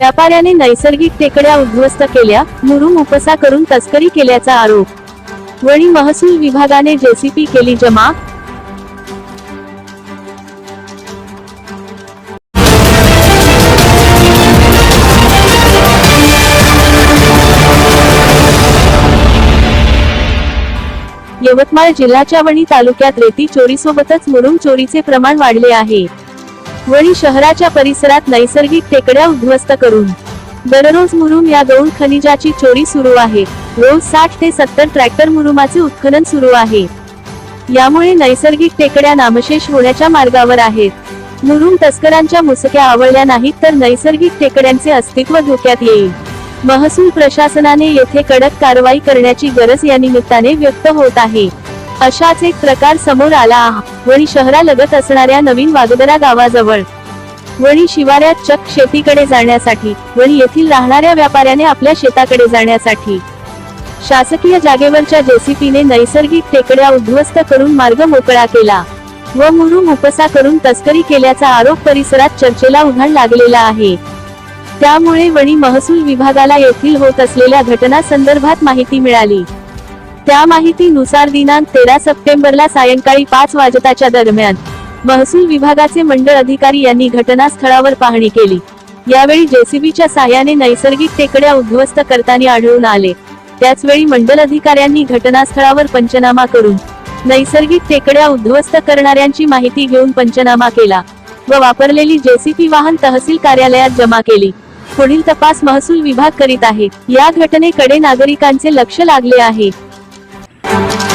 व्यापाऱ्याने नैसर्गिक टेकड्या उद्ध्वस्त केल्या मुरुम उपसा करून तस्करी केल्याचा आरोप. वणी महसूल विभागाने जेसीपी केली जमा. यवतमाळ जिल्ह्याच्या वणी तालुक्यात रेती चोरीसोबतच मुरुम चोरीचे प्रमाण वाढले आहे. वणी शहराच्या परिसरात नैसर्गिक टेकड्या उद्ध्वस्त करून. दररोज मुरुम या गौण खनिजाची चोरी सुरू आहे. रोज साठ ते सत्तर ट्रॅक्टर मुरुमाचे उत्खनन सुरू आहे. यामुळे नैसर्गिक टेकड्या नामशेष होण्याच्या मार्गावर आहेत. मुरुम तस्करांच्या मुसक्या आवळल्या नाहीत तर नैसर्गिक टेकड्यांचे अस्तित्व धोक्यात येईल. महसूल प्रशासनाने येथे कडक कारवाई करण्याची गरज या निमित्ताने व्यक्त होत आहे. अशाच एक प्रकार समोर आला वणी शहरालगत असणाऱ्या नवीन वागदरा गावाजवळ. वणी शिवाऱ्यात चक शेतीकडे जाण्यासाठी वणी येथील राहणाऱ्या व्यापाऱ्याने आपल्या शेताकडे जाण्यासाठी. शासकीय जागेवरच्या जेसीपीने नैसर्गिक टेकड्या उद्ध्वस्त करून मार्ग मोकळा केला. व मुरुम उपसा करून तस्करी केल्याचा आरोप परिसरात चर्चेला उधाण लागलेला आहे. त्यामुळे वणी महसूल विभागाला येथील होत असलेल्या घटना संदर्भात माहिती मिळाली. त्या माहितीनुसार दिनांक तेरा सप्टेंबरला सायंकाळी पाच वाजताच्या दरम्यान महसूल विभागाचे मंडळ अधिकारी यांनी घटनास्थळावर पाहणी केली. यावेळी जेसीबीच्या साह्याने नैसर्गिक टेकड्या उद्ध्वस्त करताना आढळून आले. त्याचवेळी मंडल अधिकाऱ्यांनी घटनास्थळावर पंचनामा करून नैसर्गिक टेकड्या उद्ध्वस्त करणाऱ्यांची माहिती घेऊन पंचनामा केला व वापरलेली जेसीपी वाहन तहसील कार्यालयात जमा केली. पुढील तपास महसूल विभाग करीत आहे. या घटनेकडे नागरिकांचे लक्ष लागले आहे. Thank you.